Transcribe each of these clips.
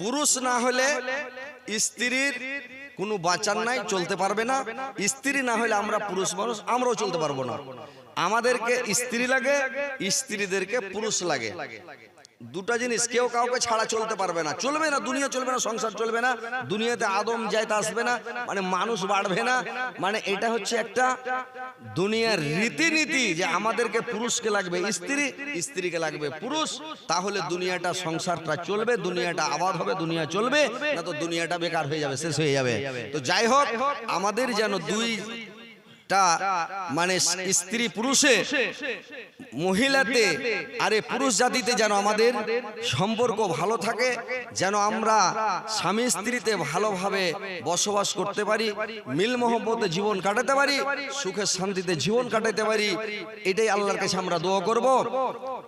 পুরুষ না হলে স্ত্রীর কোনো বাঁচার নাই, চলতে পারবে না। স্ত্রী না হলে আমরা পুরুষ মানুষ, আমরাও চলতে পারব না। আমাদেরকে স্ত্রী লাগে, স্ত্রীদেরকে পুরুষ লাগে। দুটা জিনিস কেউ কাউকে ছাড়া চলতে পারবে না। চলবে না, দুনিয়া চলবে না, সংসার চলবে না, দুনিয়াতে আদম যাইতে আসবে না মানে মানুষ বাড়বে না। মানে এটা হচ্ছে একটা দুনিয়ার রীতিনীতি যে আমাদেরকে পুরুষকে লাগবে স্ত্রী, স্ত্রীকে লাগবে পুরুষ। তাহলে দুনিয়াটা সংসারটা চলবে, দুনিয়াটা আবাদ হবে, দুনিয়া চলবে, না তো দুনিয়াটা বেকার হয়ে যাবে, শেষ হয়ে যাবে। তো যাই হোক, আমাদের যেন দুই টা মানে স্ত্রী পুরুষে, মহিলাতে, আরে পুরুষ জাতিতে যেন আমাদের সম্পর্ক ভালো থাকে, যেন আমরা স্বামী স্ত্রীতে ভালোভাবে বসবাস করতে পারি, মিল মোহব্বতে জীবন কাটাতে পারি সুখের শান্তিতে জীবন কাটাতে পারি, এটাই আল্লাহর কাছে আমরা দোয়া করব।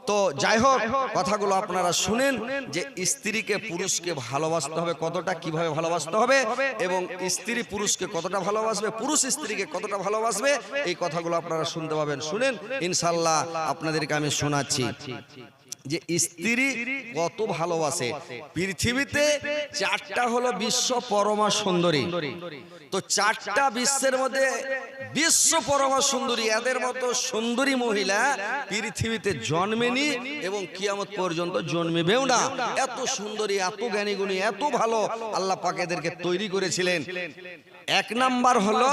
তো যাই হোক, কথাগুলো আপনারা শুনেন যে স্ত্রীকে পুরুষকে ভালোবাসতে হবে কতটা, কীভাবে ভালোবাসতে হবে, এবং স্ত্রী পুরুষকে কতটা ভালোবাসবে, পুরুষ স্ত্রীকে কতটা ভালোবাসবে এই কথাগুলো আপনারা শুনতে পাবেন। শুনেন ইনশাল্লাহ আপনাদেরকে আমি শোনাচ্ছি যে স্ত্রী কত ভালোবাসে। পৃথিবীতে চারটা হলো বিশ্ব পরমা সুন্দরী। তো চারটা বিশ্বের মধ্যে বিশ্ব পরমা সুন্দরী, এদের মতো সুন্দরী মহিলা পৃথিবীতে জন্মেনি এবং কিয়ামত পর্যন্ত জন্মেবেও না। এত সুন্দরী, এত জ্ঞানী গুণী এত ভালো আল্লাহ পাক এদেরকে তৈরি করেছিলেন। এক নাম্বার হলো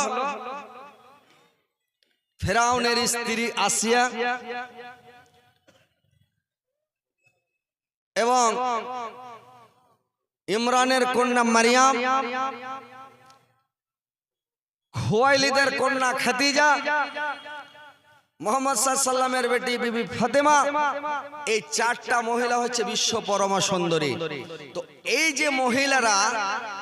ফেরাউনের স্ত্রী আসিয়া এবং ইমরানের কন্যা মারিয়াম খোয়াইলিদের কন্যা খাদিজা মোহাম্মদ সাল্লামের বেটি বিবি ফাতেমা এই চারটা মহিলা হচ্ছে বিশ্ব পরমা সুন্দরী। তো এই যে মহিলারা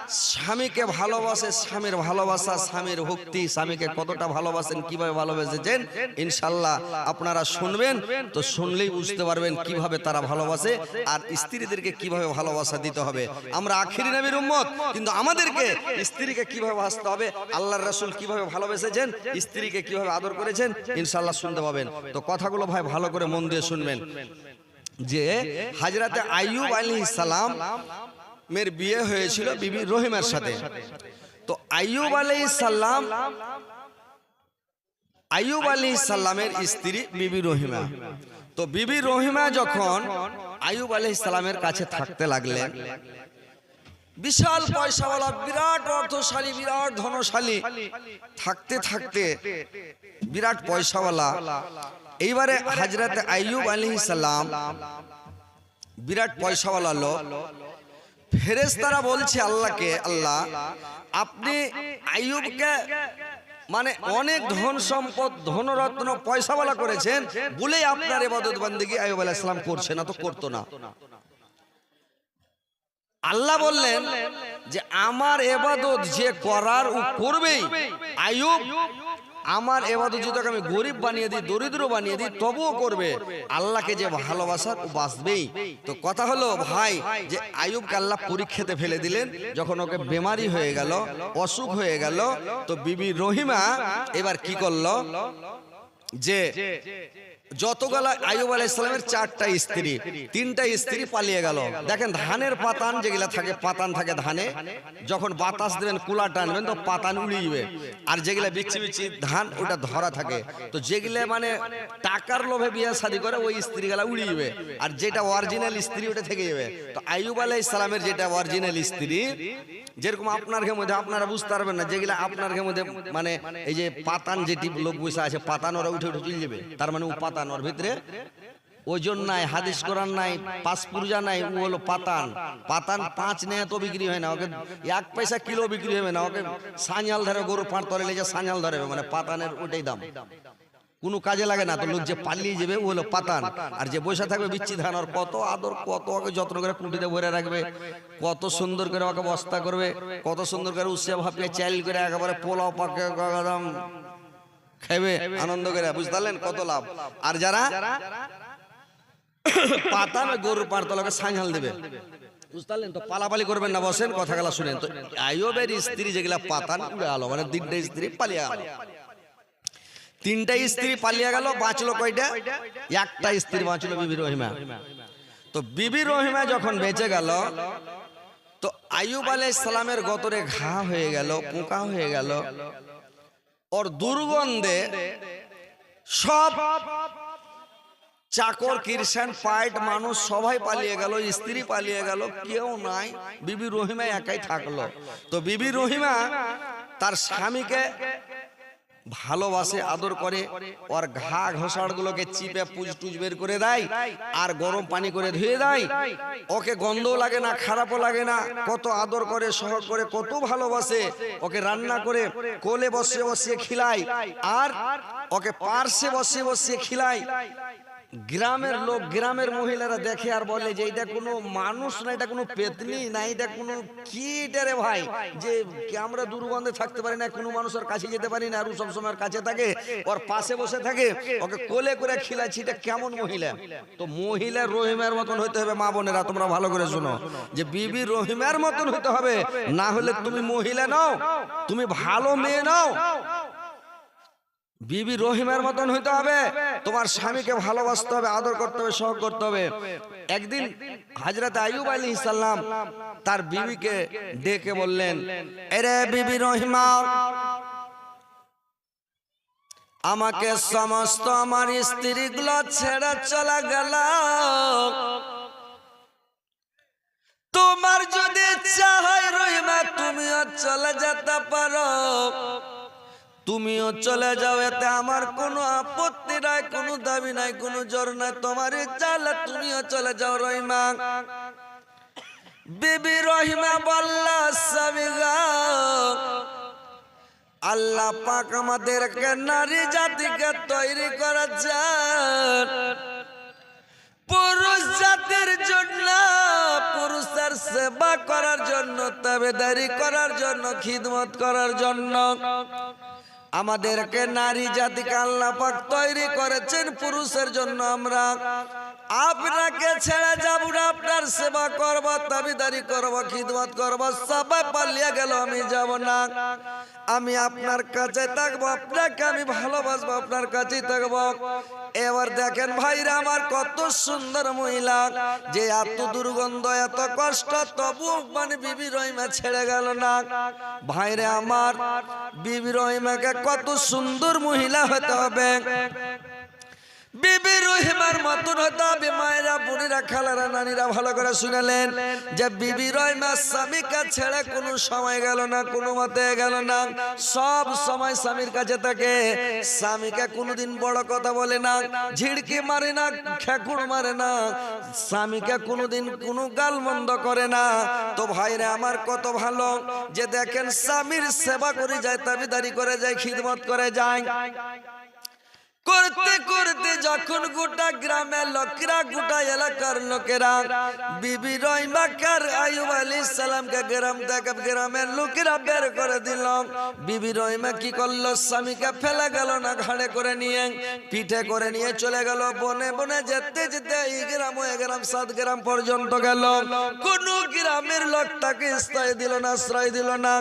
স্বামীকে ভালোবাসে, স্বামীর ভালোবাসা, স্বামীর ভক্তি, স্বামীকে কতটা ভালোবাসেন, কীভাবে ভালোবেসেছেন? ইনশাল্লাহ আপনারা শুনবেন, তো শুনলেই বুঝতে পারবেন কীভাবে তারা ভালোবাসে আর স্ত্রীদেরকে কীভাবে ভালোবাসা দিতে হবে। আমরা আখিরি নবীর উম্মত, কিন্তু আমাদেরকে স্ত্রীকে কীভাবে ভাসতে হবে, আল্লাহর রাসূল কীভাবে ভালোবেসেছেন, স্ত্রীকে কীভাবে আদর করেছেন, ইনশাল্লাহ শুনতে পাবেন। তো কথাগুলো ভাই ভালো করে মন দিয়ে শুনবেন। যে হাজরাতে আইয়ুব আলাইহিস সালাম মের বিয়ে হয়েছিল বিবি রহিমের সাথে। তো আইয়ুব আলাইহিস সালাম আইয়ুব আলাইহিস সালামের স্ত্রী বিবি রহিমা। তো বিবি রহিমা যখন আইয়ুব আলাইহিস সালামের কাছে থাকতে লাগলেন বিশাল পয়সাওয়ালা বিরাট অর্থশালী বিরাট ধনশালী থাকতে থাকতে বিরাট পয়সাওয়ালা। এইবারে হাজরাতে আইয়ুব আলাইহিস সালাম বিরাট পয়সাওয়ালা লোক। ফেরেশতারা বলছে আল্লাহকে আল্লাহ আপনি আইয়ুবকে মানে অনেক ধন সম্পদ ধনরত্ন পয়সাওয়ালা করেছেন বলেই আপনার এবাদত বান্দিগি আইয়ুব আলাইহিস সালাম করছে না তো করতো না। আল্লাহ বললেন যে আমার এবাদত যে করার ও করবেই আয়ুব আমার এবাদত যদি আমি গরিব বানিয়ে দিই দরিদ্র বানিয়ে দিই তবুও করবে। আল্লাহকে যে ভালোবাসার ও বাঁচবেই। তো কথা হলো ভাই যে আয়ুবকে আল্লাহ পরীক্ষাতে ফেলে দিলেন যখন ওকে বেমারি হয়ে গেল অসুখ হয়ে গেল তো বিবি রহিমা এবার কি করল? যে যতগুলা আয়ুব আলাইহিস সালামের চারটা স্ত্রী, তিনটা স্ত্রী পালিয়ে গেল। দেখেন, ধানের পাতান যেগুলা থাকে, পাতান থাকে ধানে। যখন বাতাস দেবেন কুলা টানবেন তো পাতান উড়িয়ে আর যেগুলা বিচ্ছি বিচ্ছি ধান, ওটা ধরা থাকে। তো যেগুলা মানে টাকার লোভে বিয়ে শাদী করে, ওই স্ত্রীগুলা উড়িয়ে আর যেটা অরিজিনাল স্ত্রী, ওটা থেকে যাবে। তো আয়ুব আলাইহিস সালামের যেটা অরিজিনাল স্ত্রী, যেরকম আপনার ঘের মধ্যে, আপনারা বুঝতে পারবেন না, যেগুলা আপনার ঘের মধ্যে মানে এই যে পাতান যেটি লোক বসে আছে, পাতান ওরা উঠে উঠে চলে যাবে। তার মানে পাতান ওর ভিতরে। ওজন নাই, হাদিস কোরআন নাই, পাঁচ পূজা নাই, ও হলো পাতান। পাতান পাঁচ নেয় তো বিক্রি হয় না, ওকে? এক পয়সা কিলো বিক্রি হবে না, ওকে? সাঁঝাল ধরে গরু পাঁট তরে লেগে সাঁঝাল ধরে মানে পাতানের ওটাই দাম। কোনো কাজে লাগে না, তো লোক যে পালিয়ে যাবে, ও হলো পাতান। আর যে বসে থাকবে বিচ্ছি ধান, ওর কত আদর, কত ওকে যত্ন করে কুটিতে ভরে রাখবে, কত সুন্দর করে ওকে বস্তা করবে, কত সুন্দর করে উৎসে ভাপিয়ে চাইল করে একেবারে পোলাও পাকে খাইবে আনন্দ করে বুঝতে পারলেন কত লাভ? আর যারা পাতান ওই গরুর পাড়তলাকে সাঁঝাল দেবে। বুঝতে তো পালাপালি করবেন না বসেন শুনেন। তো স্ত্রী যেগুলা পাতান উড়ে আলো মানে তিনটা স্ত্রী পালিয়ে গেল। তিনটা স্ত্রী পালিয়ে গেল বাঁচলো কয়টা? একটা স্ত্রী বাঁচলো বিবি রহিমা। তো বিবি রহিমা যখন বেঁচে গেল আইয়ুব আলাইহিস সালামের গতরে ঘা হয়ে গেল পোকা হয়ে গেল। ওর দুর্গন্ধে সব চাকর কিরসান পাইট মানুষ সবাই পালিয়ে গেল স্ত্রী পালিয়ে গেল কেউ নাই বিবি রহিমা একাই থাকল তো বিবি রহিমা তার স্বামীকে ভালোবাসে আদর করে ওর ঘা ঘষাড় গুলোকে চিপে পুজ টুজ বের করে দেয় আর গরম পানি করে ধুয়ে দেয়। ওকে গন্ধও লাগে না খারাপও লাগে না কত আদর করে সহজ করে কত ভালোবাসে। ওকে রান্না করে কোলে বসে বসিয়ে খিলায় আর ওকে পার্শ্বে বসিয়ে বসিয়ে খিলায় গ্রামের লোক, গ্রামের মহিলারা দেখে আর বলে যে এটা কোনো মানুষ না, এটা কোনো পেতনি না, এটা কোনো কি রে ভাই। যে আমরা দুর্গন্ধে থাকতে পারি না, কোনো মানুষের কাছে যেতে পারি না, আর ও সবসময় কাছে থাকে, ওর পাশে বসে থাকে, ওকে কোলে করে খিলাচ্ছি, এটা কেমন মহিলা? তো মহিলা রহিমের মতন হইতে হবে, মা বোনেরা, তোমরা ভালো করে শোনো। যে বিবি রহিমের মতন হইতে হবে, না হলে তুমি মহিলা নাও, তুমি ভালো মেয়ে নাও। বিবি রহিমের মতন হইতে হবে। তোমার স্বামীকে ভালোবাসতে হবে, আদর করতে হবে সহ করতে হবে। একদিন হাজরত আয়ুব আলী সাল্লাম তার বিবিকে ডেকে বললেন, এরে বিবি রহিমা, আমাকে সমস্ত আমার স্ত্রীগুলো ছেড়ে চলে গেল। তোমার যদি ইচ্ছা হয় রহিমা, তুমিও চলে যেতে পারো। তুমিও চলে যাও, এতে আমার কোনো আপত্তি নাই, কোনো দাবি নাই, কোনো জোর নাই, তোমার হলে তুমিও চলে যাও, রহিমা। বিবি রহিমা বললা আল্লাহ পাক আমাদেরকে নারী জাতিকে তৈরি করেছেন। পুরুষ জাতির জন্য, পুরুষের সেবা করার জন্য তবে তাবেদারি করার জন্য, খিদমত করার জন্য। আমাদেরকে নারী জাতিকে আল্লাপাক তৈরি করেছেন পুরুষের জন্য আমরা। আপনাকে ছেড়ে যাব না, আপনার সেবা করব, তাবিদারি করব, খিদমত করব, সবাই পালিয়ে গেল, আমি যাব না। আমি আপনার কাছে থাকব, আপনাকে আমি ভালোবাসবো, আপনার কাছেই থাকব। এবার দেখেন ভাইরা আমার কত সুন্দর মহিলা, যে এত দুর্গন্ধ, এত কষ্ট, তবু মানে বিবি রহিমা ছেড়ে গেল না। ভাইরে আমার, বিবি রহিমাকে কত সুন্দর মহিলা হতে হবে। বিবি রহিমার মতন হতে হবে, মায়েরা, বোনেরা, খালারা, নানিরা, ভালো করে শুনালেন। যে বিবি রহিমা স্বামীকে ছেড়ে কোনো সময় গেল না, কোনো মতে গেল না, সব সময় স্বামীর কাছে থাকে। স্বামীকে কোনোদিন বড় কথা বলে না, ঝিড়কি মারে না খেকুড় মারে না, স্বামীকে কোনোদিন কোনো গাল মন্দ করে না। তো ভাইরে, আমার কত ভালো যে দেখেন স্বামীর সেবা করে যায়, তাবিদারি করে যায়, খিদমত করে যায়। করতে করতে যখন গোটা গ্রামে লোকেরা, গোটা এলাকার লোকেরা, বিবি রহিমাকার আয়ুব আলী সালামকে গ্রাম থেকে গ্রামের লোকেরা বের করে দিল। বিবি রহিমা কি করল? স্বামীকে ফেলে গেল না ঘাড়ে করে নিয়ে, পিঠে করে নিয়ে চলে গেল। বনে বনে যেতে যেতে এই গ্রাম ওই গ্রাম, সাত গ্রাম পর্যন্ত গেল। কোন গ্রামের লোক তাকে স্থায়ী দিল না, আশ্রয় দিল না।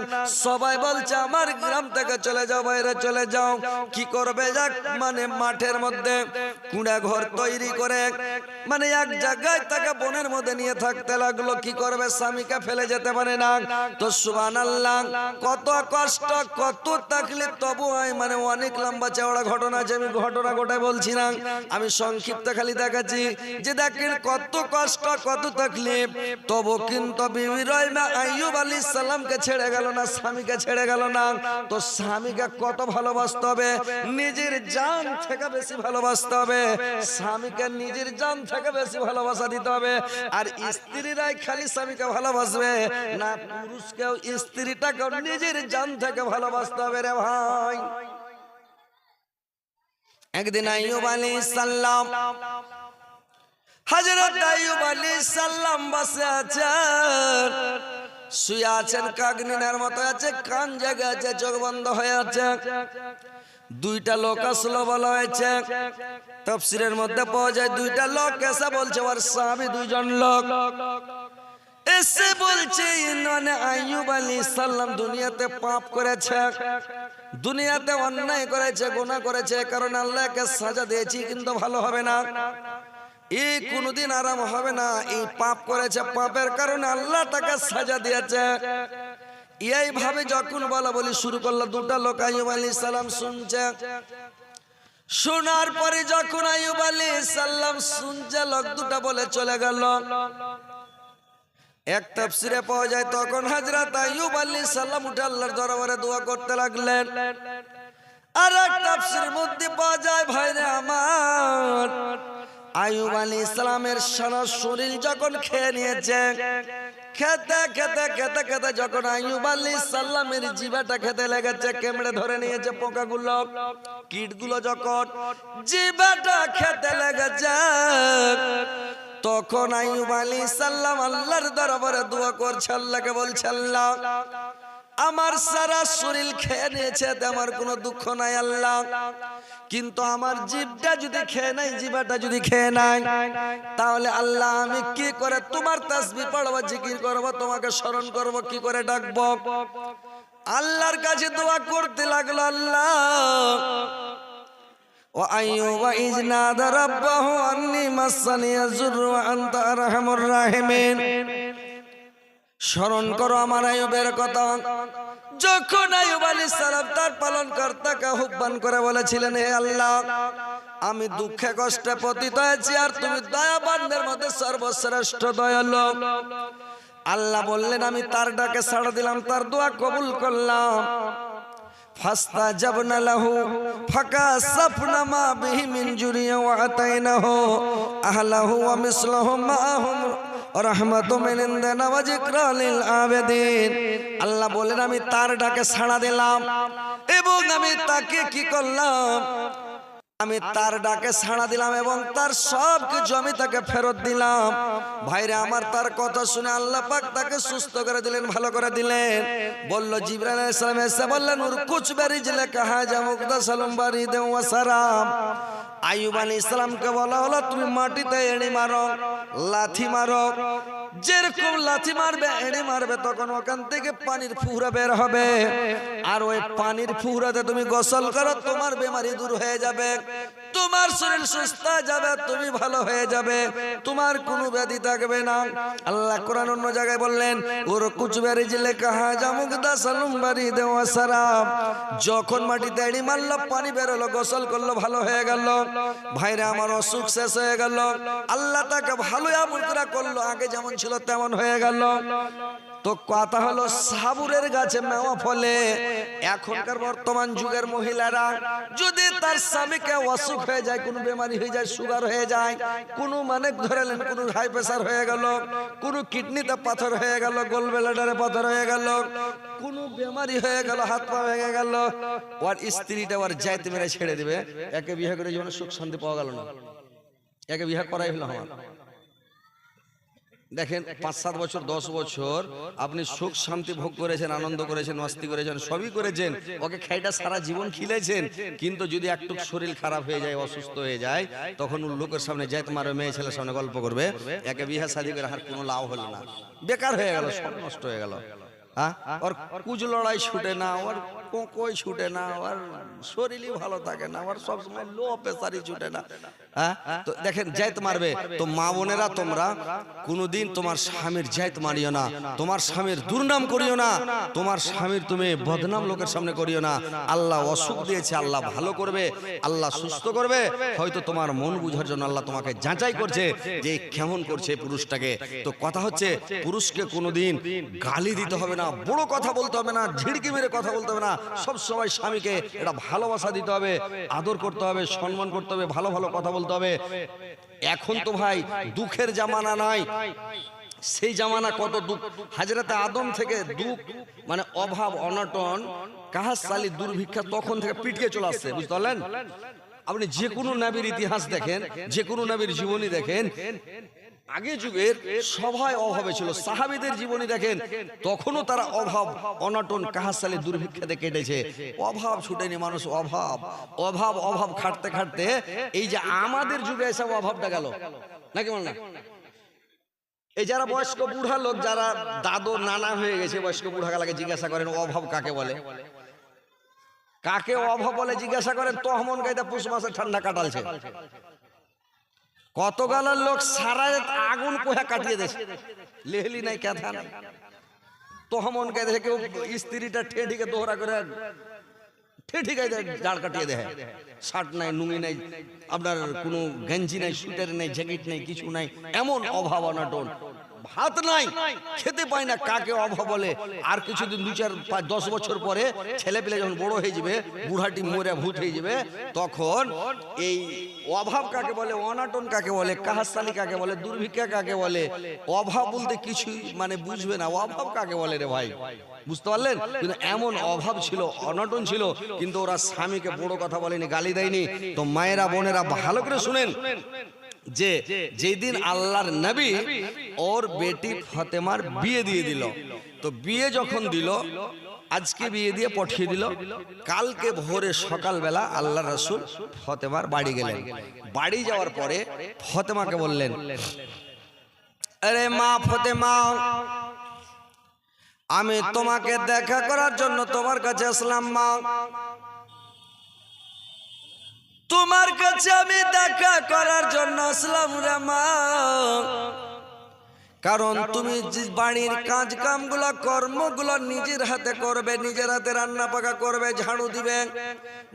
সবাই বলছে, আমার গ্রাম থেকে চলে যাও, বাইরে চলে যাও। কি করবে যাক? মানে মাঠের মধ্যে কুড়া ঘর তৈরি করে মানে এক জায়গায় তাকে বনের মধ্যে নিয়ে থাকতে লাগল। কি করবে? স্বামীকে ফেলে যেতে পারে না। তো সুবান আল্লাহ কত কষ্ট, কত তাকলিফ, তবু হয় মানে অনেক লম্বা চওড়া ঘটনা আছে, আমি ঘটনা গোটাই বলছি না। আমি সংক্ষিপ্ত খালি দেখাচ্ছি যে দেখেন কত কষ্ট, কত তাকলিফ। তবু কিন্তু বিবি আইয়ুব আলী সালামকে ছেড়ে গেল না, স্বামীকে ছেড়ে গেল না। তো স্বামীকে কত ভালোবাসতে হবে? নিজের জান থেকে বেশি ভালোবাসতে হবে। স্বামীকে নিজের জান থেকে বেশি ভালোবাসা দিতে হবে। আর স্ত্রীরাই খালি স্বামীকে ভালোবাসবে না, পুরুষকেও স্ত্রীটাকেও নিজের জান থেকে ভালোবাসতে হবে রে ভাই। একদিন আইয়ুব আলী সাল্লাম হজরত আইয়ুব আলী সাল্লাম বসে আছেন। শুয়ে আছেন কাগনিনার মতো আছে, কান জায়গা আছে, চোখ বন্ধ হয়ে আছে। দুইটা লোক আসলো বলা হয়েছে তফসিরের মধ্যে পাওয়া যায় দুইটা লোক, এসে বলছে, ওর স্বামী দুইজন লোক। এসে বলছে মানে আইয়ুব আলী সাল্লাম দুনিয়াতে পাপ করেছে, দুনিয়াতে অন্যায় করেছে, গুনাহ করেছে কারণ আল্লাহকে সাজা দিয়েছি, কিন্তু ভালো হবে না। এই কোনোদিন আরাম হবে না। এই পাপ করেছে, পাপের কারণে আল্লাহ তাকে সাজা দিয়েছে। এইভাবে যখন বলা বলি শুরু করল, দুটা লোক আইব আলী সালাম শুনছে। শোনার পরে যখন আইব আলী সাল্লাম শুনছে, লোক দুটা বলে চলে গেল। এক তাফসিরে পাওয়া যায়, তখন হাজরাত আইয়ুব আলাইহিস সালাম উঠে আল্লাহর দরবারে দোয়া করতে লাগলেন। আর এক তাফসিরের মধ্যে পাওয়া যায়, ভাইরে আমার আইয়ুব আলাইহিস সালামের সারা শরীর যখন খেয়ে নিয়েছে, খেতে খেতে খেতে খেতে যখন আইয়ুব আলাইহিস সালামের জিবাটা খেতে লেগেছে, কেমড়ে ধরে নিয়েছে পোকাগুলো, কীটগুলো যখন জিবাটা খেতে লেগেছে, তখন আইয়ুব আলী সাল্লাম আল্লাহর দরবারে দোয়া করছে, আল্লাহকে বলছে, আল্লাহ আমার সারা শরীর খেয়ে নিয়েছে এতে আমার কোনো দুঃখ নাই আল্লাহ কিন্তু আমার জিভটা যদি খেয়ে নাই জিভাটা যদি খেয়ে নাই তাহলে আল্লাহ আমি কি করে তোমার তাসবি পড়বো জিকির করবো তোমাকে স্মরণ করব কি করে ডাকবো আল্লাহর কাছে দোয়া করতে লাগলো আল্লাহ وأيوب إذ نادى ربه أني مسني الضر وأنت أرحم الراحمين স্মরণ করো আমার আয়ুবের কথা। যখন আয়ুব আলী সালাম তার পালন কর্তাকে আহ্বান করে বলেছিলেন হে আল্লাহ আমি দুঃখে কষ্টে পতিত হয়েছি আর তুমি দয়াবানদের মধ্যে সর্বশ্রেষ্ঠ দয়াল। আল্লাহ বললেন আমি তার ডাকে ছাড়া দিলাম তার দোয়া কবুল করলাম। ফাস্তা জাবনা লাহু, ফাকা সাফনা মা বিহি মিন জুরিয়া ওয়া আতাইনাহু, আহলাহু ওয়া মিসলাহু মাহুম আল্লাহ বলেন, আমি তার ডাকে সাড়া দিলাম এবং আমি তাকে কি করলাম? আমি তার ডাকে সাড়া দিলাম এবং তার সব কিছু আমি তাকে ফেরত দিলাম। ভাইরে আমার তার কথা শুনে আল্লাহ পাক তাকে সুস্থ করে দিলেন ভালো করে দিলেন। বলল জিবরাইল আলাইহিস সালাম এসে বললেন উর কুছ বারি জিলে কাহা যা মুকদা সালাম বারি দে ওয়া সালাম। আইয়ুব আলাইহিস সালামকে বলা হলো তুমি মাটিতে এড়ি মারো লাথি মারো যেরকম লাথি মারবে, এনে মারবে, তখন ওখান থেকে পানির ফুহরা বের হবে। আর ওই পানির ফুহরাতে তুমি গোসল করো, তোমার বেমারি দূর হয়ে যাবে। তোমার শরীর সুস্থ যাবে, তুমি ভালো হয়ে যাবে। তোমার কোনো ব্যাধি থাকবে না। আল্লাহ কোরআন অন্য জায়গায় বললেন, ওর কুচবারি জিলে কাহা জামুক দা সালুম বাড়ি দেওয়া সারাম যখন মাটিতে এড়ি মারলো, পানি বেরোলো গোসল করল, ভালো হয়ে গেল। ভাইরে, আমার অসুখ শেষ হয়ে গেল। আল্লাহ তাকে ভালো আমুদ্রা করল। আগে যেমন তেমন হয়ে গেল। তো কথা হলো, সাবুরের গাছে মেওয়া ফলে এখনকার বর্তমান যুগের মহিলারা যদি তার স্বামীকে অসুখ হয়ে যায়, কোনো বেমারি হয়ে যায় সুগার হয়ে যায়, কোনো মানে ধরেলেন কোনো হাই প্রেসার হয়ে গেল, কোনো কিডনিতে পাথর হয়ে গেল গোল বেলাডারে পাথর হয়ে গেল, কোনো বেমারি হয়ে গেল, হাত পা ভেঙে গেল, ওর স্ত্রীটা ওর যাইতে মেরে ছেড়ে দিবে। একে বিয়ে করে জীবনে সুখ শান্তি পাওয়া গেল না। একে বিয়ে করাই হলো আমার। দেখেন পাঁচ সাত বছর দশ বছর আপনি সুখ শান্তি ভোগ করেছেন আনন্দ করেছেন মাস্তি করেছেন সবই করেছেন। ওকে খাইটা সারা জীবন খিলেছেন কিন্তু যদি একটু শরীর খারাপ হয়ে যায় অসুস্থ হয়ে যায় তখন লোকের সামনে যাইতে মারবে মেয়ে ছেলের সামনে গল্প করবে একে বিহা শাদি করে আর কোনো লাভ হলো না। বেকার হয়ে গেল সব নষ্ট হয়ে গেল। হ্যাঁ? ওর কুজ লড়াই ছুটে না ওর কোকই ছুটে না ওর শরীরই ভালো থাকে না ওর সবসময় লো প্রেসারই ছুটে না। হ্যাঁ? তো দেখেন জায়ত মারবে। তো মা বোনেরা, তোমরা কোনোদিন তোমার স্বামীর জায়ত মারিও না, তোমার স্বামীর দুর্নাম করিও না, তোমার স্বামীর তুমি বদনাম লোকের সামনে করিও না। আল্লাহ অসুখ দিয়েছে, আল্লাহ ভালো করবে, আল্লাহ সুস্থ করবে। হয়তো তোমার মন বুঝার জন্য আল্লাহ তোমাকে যাচাই করছে যে কেমন করছে পুরুষটাকে। তো কথা হচ্ছে, পুরুষকে কোনোদিন গালি দিতে হবে না, বড় কথা বলতে হবে না, ঝিড়কি মেরে কথা বলতে হবে না। সব সময় স্বামীকে এটা ভালোবাসা দিতে হবে, আদর করতে হবে, সম্মান করতে হবে, ভালো ভালো কথা বলতে হবে। এখন তো ভাই দুঃখের জামানা নাই সেই জামানা কত দুঃখ। হাজরাতে আদম থেকে দুঃখ মানে অভাব, অনটন কাহাস সালি দুর্ভিক্ষা তখন থেকে পিটকে চলে আসছে, বুঝতে পারলেন? আপনি যে কোনো নাবির ইতিহাস দেখেন, যে কোনো নাবির জীবনী দেখেন আগে যুগের সবাই অভাবে ছিল। সাহাবিদের জীবনী দেখেন, তখনও তারা অভাব, অনটন, কাহাসালে দুর্ভিক্ষাতে কেটেছে। অভাব ছুটেনি মানুষ, অভাব অভাব অভাব খাটতে খাটতে এই যে আমাদের যুগে এসব অভাবটা গেল। নাকি বল না? এই যারা বয়স্ক বুড়া লোক, যারা দাদু নানা হয়ে গেছে, বয়স্ক বুড়া গালাকে জিজ্ঞাসা করেন, অভাব কাকে বলে? কাকে অভাব বলে জিজ্ঞাসা করেন, তহমন গাইতে পুষ মাসে ঠান্ডা কাটালছে। কত গালার লোক সারা আগুন কোহা কাটিয়ে দেছে লেহলি নাই কথা নাই। তহমন কে দেখে কেউ স্ত্রীটা ঠেঠিকে দোহরা করে ঠেঠিকে জাড় কাটিয়ে দেয়। শার্ট নাই নুঙ্গি নাই, আপনার কোনো গেঞ্জি নাই সুটার নাই, জ্যাকেট নাই, কিছু নাই, এমন অভাব অনাটন ভাত নাই, খেতে পায় না, কাকে অভাব বলে? আর কিছুদিন দু চার, পাঁচ, দশ বছর পরে ছেলে পেলে যখন বড় হয়ে যাবে, বুড়াটি মরে ভূত হয়ে যাবে, তখন এই অভাব কাকে বলে, অনাটন কাকে বলে কাহাস্তালি কাকে বলে, দুর্ভিক্ষা কাকে বলে, অভাব বলতে কিছুই মানে বুঝবে না। অভাব কাকে বলে রে ভাই? বুঝতে পারলেন? কিন্তু এমন অভাব ছিল, অনটন ছিল, কিন্তু ওরা স্বামীকে বড় কথা বলেনি, গালি দেয়নি। তো মায়েরা, বোনেরা ভালো করে শুনেন। যে যেদিন আল্লাহর নবী ওর বেটি ফতেমার বিয়ে দিয়ে দিল। তো বিয়ে যখন দিল আজকে বিয়ে দিয়ে পাঠিয়ে দিল। কালকে ভোরে সকালবেলা আল্লাহ রসুল ফতেমার বাড়ি গেলেন। বাড়ি যাওয়ার পরে ফতেমাকে বললেন আরে মা ফতেমা আমি তোমাকে দেখা করার জন্য তোমার কাছে আসলাম মা। তোমার কাছে আমি দেখা করার জন্য আসলাম রে মা। কারণ তুমি যে বাড়ির কাজ কাম কামগুলো কর্মগুলো নিজের হাতে করবে নিজের হাতে রান্না পাকা করবে ঝাড়ু দিবে।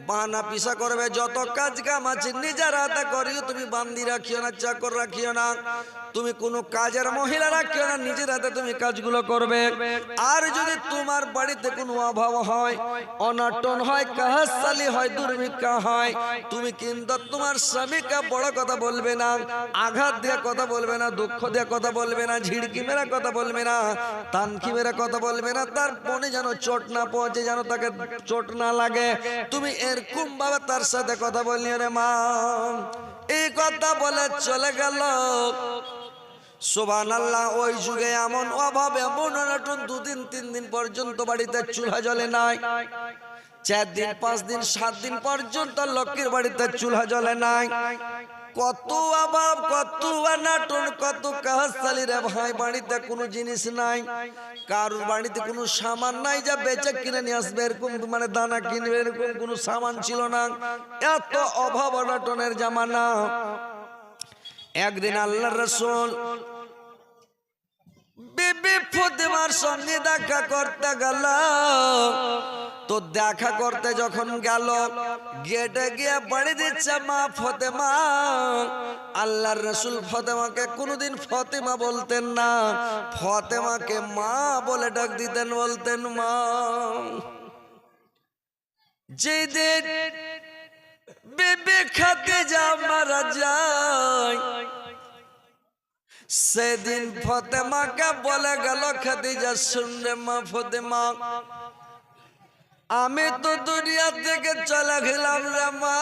বানা পিসা করবে যত কাজ কাম আছে নিজের হাতে করিও তুমি বান্দি রাখিও না চাকর রাখিও না। তুমি কোনো কাজের মহিলা রাখিও না নিজের হাতে তুমি কাজগুলো করবে। আর যদি তোমার বাড়িতে কোনো অভাব হয় অনাটন হয় কাহাসালি হয় দুর্ভিক্ষা হয় তুমি কিন্তু তোমার স্বামীকে বড় কথা বলবে না আঘাত দিয়ে কথা বলবে না দুঃখ দিয়ে কথা বলবে না ঝিড়কি মেরা কথা বলবে না তানকি মেরা কথা বলবে না, তার মনে যেন চোট না পৌঁছে, যেন তাকে চোট না লাগে। তুমি এরকম ভাবে তার সাথে কথা বললি রে মা। এই কথা বলে চলে গেল। সোবান আল্লাহ ওই যুগে এমন অভাব, এমন অনটন, দুদিন, তিন দিন পর্যন্ত বাড়িতে চুলহা জ্বলে নাই। চার দিন, পাঁচ দিন, সাত দিন পর্যন্ত লক্ষ্মীর বাড়িতে চুলহা জ্বলে নাই। কত অভাব কত অনাটন কত কাহাসালি রে ভাই, বাড়িতে কোনো জিনিস নাই। কারোর বাড়িতে কোনো সামান নাই যা বেচে কিনে নিয়ে আসবে, এরকম মানে দানা কিনবে, এরকম কোনো সামান ছিল না। এত অভাব অনাটনের জামানা। একদিন আল্লাহ রসুল বিবি ফতেমার সঙ্গে দেখা করতে গেল। তো দেখা করতে যখন গেল, গেটে গিয়ে বাড়ি দিচ্ছে মা ফতেমা। আল্লাহর রসুল ফতেমাকে কোনোদিন ফতেমা বলতেন না। ফতেমাকে মা বলে ডাক দিতেন, বলতেন, মা, যেদিন বিবি খাদিজা মারা যায়, সেদিন ফতেমাকে বলে গেল, খাদিজা শুনলে মা ফতেমা আমি তো দুনিয়া থেকে চলে গেলাম রে মা।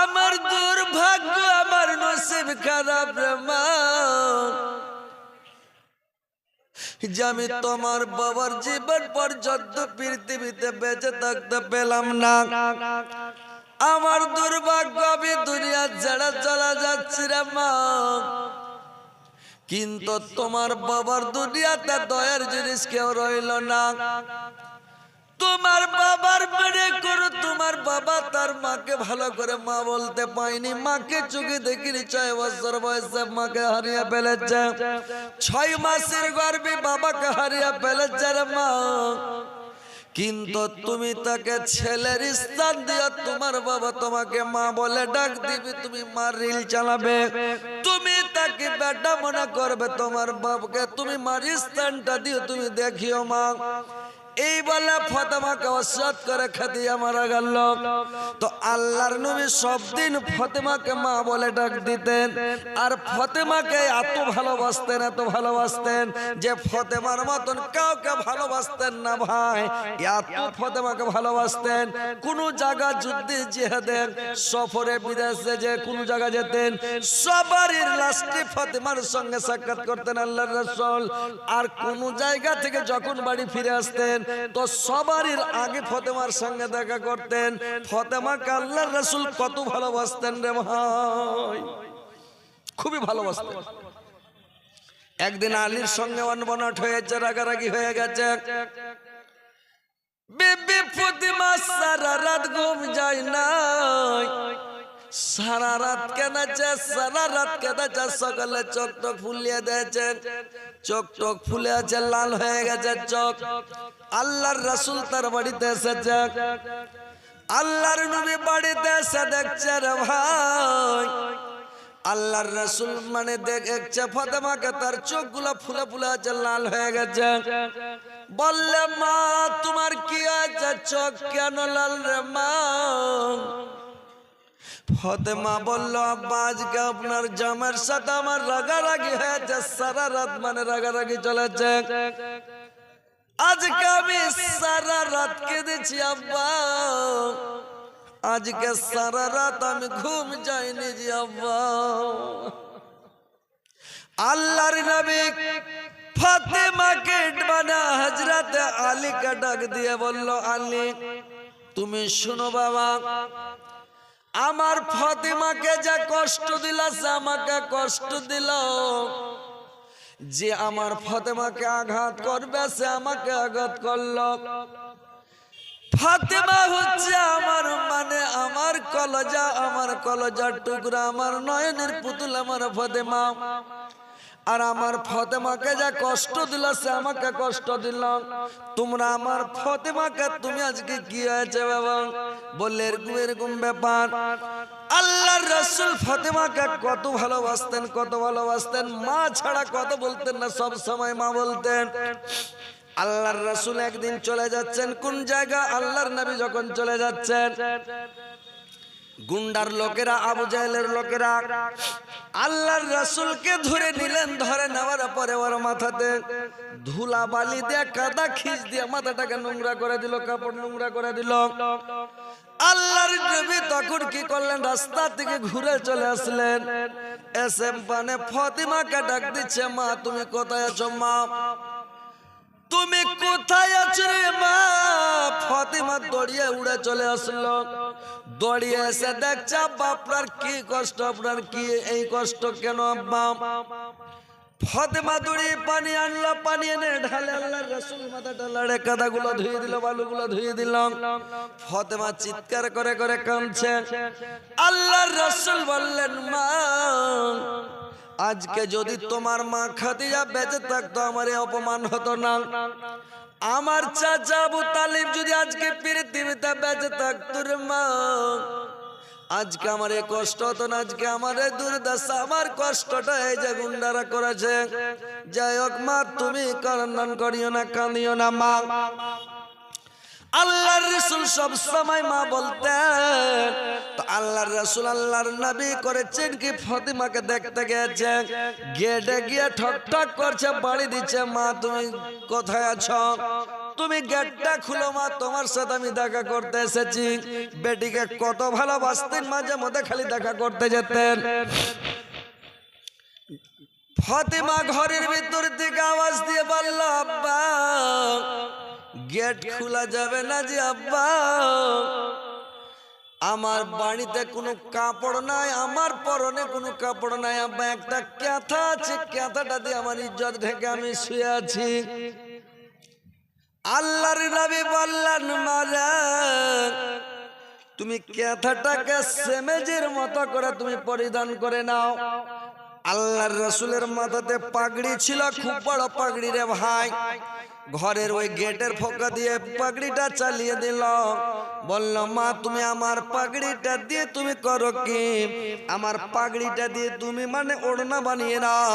আমার দুর্ভাগ্য, আমার নসিব খারাপ রে মা। যে আমি তোমার বাবার জীবন পর্যন্ত পৃথিবীতে বেঁচে থাকতে পেলাম না। আমার দুর্ভাগ্য, আমি দুনিয়া ছেড়ে চলে যাচ্ছি রে মা। কিন্তু তোমার বাবার দুনিয়াতে দয়ার জিনিস কেউ রইল না। তোমার বাবার মেরে করো তোমার বাবা তার মাকে ভালো করে মা বলতে পাইনি মাকে চোখে দেখিনি, ছয় বছর বয়সে মাকে হারিয়ে ফেলেছে। ছয় মাসের গর্বে বাবাকে হারিয়ে ফেলেছে রে মা। কিন্তু তুমি তাকে ছেলের স্থান দিয়ে তোমার বাবা তোমাকে মা বলে ডাক দিবি, তুমি মার রিল চালাবে। তুমি তাকে বেটা মনে করবে তোমার বাপকে। তুমি মারিস্তানটা দিও তুমি দেখিও মা। এই বলে ফতেমাকে অসৎ করে খাদিয়া মারা গেল। তো আল্লাহর নবী সব দিন ফতেমাকে মা বলে ডাক দিতেন। আর ফতেমাকে এত ভালোবাসতেন এত ভালোবাসতেন যে ফতেমার মতন কাউকে ভালোবাসতেন না ভাই। এত ফতেমাকে ভালোবাসতেন। কোন জায়গা যুদ্ধে জেহাদেন সফরে বিদেশে যে কোন জায়গা যেতেন, সবারই লাস্টে ফতেমার সঙ্গে সাক্ষাৎ করতেন আল্লাহর রাসূল। আর কোন জায়গা থেকে যখন বাড়ি ফিরে আসতেন তো সবারই আগে ফতেমার সঙ্গে দেখা করতেন। ফতেমাকে আল্লাহর রাসূল কত ভালোবাসতেন রে ভাই। খুবই ভালোবাসতেন। একদিন আলীর সঙ্গে অনবনট হয়েছে, রাগারাগি হয়ে গেছে। বিবি ফতিমা সারা রাত ঘুম যায় নাই। সারা রাত কেঁদেছে সারা রাত কেঁদেছে সকালে চোখ টক ফুলিয়ে দিয়েছে। চোখ টক ফুলে আছে লাল হয়ে গেছে চোখ। আল্লাহর রাসূল তার বাড়িতে এসেছে। আল্লাহর নবী বাড়িতে এসে দেখছে রে ভাই। আল্লাহর রসুল মানে দেখছে ফাতেমাকে, তার চোখ চোখগুলো ফুলে ফুলে আছে লাল হয়ে গেছে। বললে, মা, তোমার কি আছে চোখ কেন লাল রে মা? ফতেমা বলল, আব্বা, আজকে আপনার জামার সাথে আমার রাগারাগি হয়েছে, সারা রাত মানে রাগারাগি চলেছে। আজকে আমি সারা রাত কেঁদেছি, আব্বা। আজকে সারা রাত আমি ঘুম যাইনি যে আব্বা। আল্লাহর নবী ফাতেমাকে মানে হজরত আলীকে ডাক দিয়ে বলল, আলী, তুমি শুনো বাবা আমার ফাতেমাকে যা কষ্ট দিল আমাকে কষ্ট দিল। যে আমার ফাতেমাকে আঘাত করবে, সে আমাকে আঘাত করল। ফাতেমা হচ্ছে আমার মানে আমার কলজা, আমার কলজার টুকরা, আমার নয়নের পুতুল, আমার ফাতেমা। আর আমার ফতেমাকে যা কষ্ট দিল, সে আমাকে কষ্ট দিল। তোমরা আমার ফতেমাকে, তুমি আজকে কি হয়েছে বাবা? বললে, এরকম এরকম ব্যাপার। আল্লাহর রসুল ফতেমাকে কত ভালোবাসতেন কত ভালোবাসতেন। মা ছাড়া কত বলতেন না, সব সময় মা বলতেন। আল্লাহর রসুল একদিন চলে যাচ্ছেন। কোন জায়গা? আল্লাহর নবী যখন চলে যাচ্ছেন। গুন্ডার লোকেরা, আবু জাহেলের লোকেরা আল্লাহর রাসূলকে ধরে নিলেন, ধরে নেওয়ার পরে ওর মাথাতে ধুলা বালি দিয়ে, কাদা খিচ দিয়ে মাথাটাকে নোংরা করে দিল, কাপড় নোংরা করে দিল। আল্লাহর নবী তখন কি করলেন? রাস্তা থেকে ঘুরে চলে আসলেন। এসে মানে ফতিমাকে ডাক দিচ্ছে, মা, তুমি কোথায় আছো, মা? তুমি কোথায় আছো রে মা? ফাতিমা দড়িয়ে উড়ে চলে আসলো। দড়িয়ে এসে দেখছে, আব্বা, আপনার কি কষ্ট? আপনার কি এই কষ্ট কেন, আব্বা? ফতেমা দড়ি পানি পানি এনে ঢালে আল্লাহ রসুল কাদাগুলো ধুয়ে দিল ধুয়ে ফতেমা চিৎকার করে করে কাঁদছে। আল্লাহর রসুল বললেন, মা আজকে যদি তোমার মা খাদিজা বেঁচে থাকতো আমার অপমান হতো না। আমার চাচা আবু তালিব যদি আজকে পৃথিবীতে বেঁচে থাকতো রে মা আজকে আমার এই কষ্ট হতো না আজকে আমার এই দুর্দশা আমার কষ্টটা এই যে গুন্ডারা করেছে। যাই হোক মা তুমি কান্নান করিও না কাঁদিও না মা। আল্লাহর রসুল সব সময় মা বলতেন, তো আল্লাহর রসুল আল্লাহর নবী করেছেন কি? ফতিমাকে দেখতে গেছে গেটে গিয়ে ঠক ঠক করছে, বাড়ি দিচ্ছে, মা, তুমি কোথায় আছো? তুমি গেটটা খুলো, মা, তোমার সাথে আমি দেখা করতে এসেছি। বেটিকে কত ভালোবাসতেন, মাঝে মধ্যে খালি দেখা করতে যেতেন। ফতিমা ঘরের ভিতর থেকে আওয়াজ দিয়ে বলল, আব্বা গেট খোলা যাবে না যে আব্বা। আমার বাড়িতে কোনো কাপড় নাই, আমার পরনে কোনো কাপড় নাই। আব্বা, একটা ক্যাথা আছে, ক্যাথাটা দিয়ে আমার ইজ্জত ঢেকে আমি শুয়ে আছি। আল্লাহর নবী বললেন মারা তুমি ক্যাথাটাকে সেমেজের মতো করে তুমি পরিধান করে নাও। আল্লাহর রসুলের মাথাতে পাগড়ি ছিল, খুব বড় পাগড়ি রে ভাই। ঘরের ওই গেটের ফোকা দিয়ে পাগড়িটা চালিয়ে দিল। বলল, মা, তুমি আমার পাগড়িটা দিয়ে তুমি করো কি? আমার পাগড়িটা দিয়ে তুমি মানে ওড়না বানিয়ে নাও।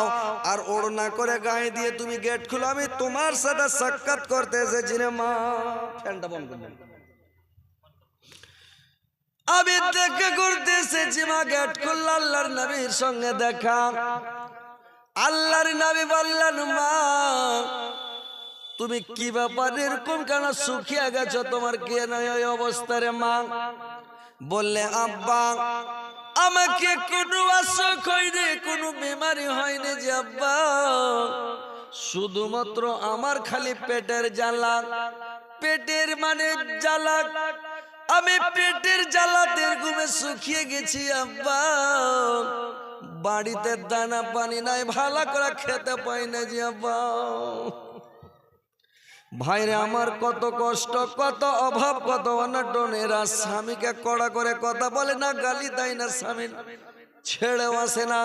আর ওড়না করে গায়ে দিয়ে তুমি গেট খুলো, আমি তোমার সাথে সাক্ষাৎ করতে এসেছি রে মা। ফ্যানটা বন্ধ আমি দেখে করতে এসেছি মা গেট খুলল আল্লাহর নবীর সঙ্গে দেখা। আল্লাহর নবী বললেন, মা, তুমি কি ব্যাপার? এরকম কেন শুকিয়ে গেছো? তোমার কে নয় ওই অবস্থা রে মা? বললে, আব্বা, আমাকে কোনো অসুখ হয়নি, কোনো বিমারি হয়নি যে আব্বা। শুধুমাত্র আমার খালি পেটের জ্বালা। পেটের মানে জ্বালা আমি পেটের জ্বালাতে ঘুমে শুকিয়ে গেছি, আব্বা। বাড়িতে দানা পানি নাই, ভালো করে খেতে পাই না যে, আব্বা। ভাইরে, আমার কত কষ্ট, কত অভাব, কত অনটন। স্বামীকে কড়া করে কথা বলে না, গালি দেয় না স্বামী ছেড়েও আসে না।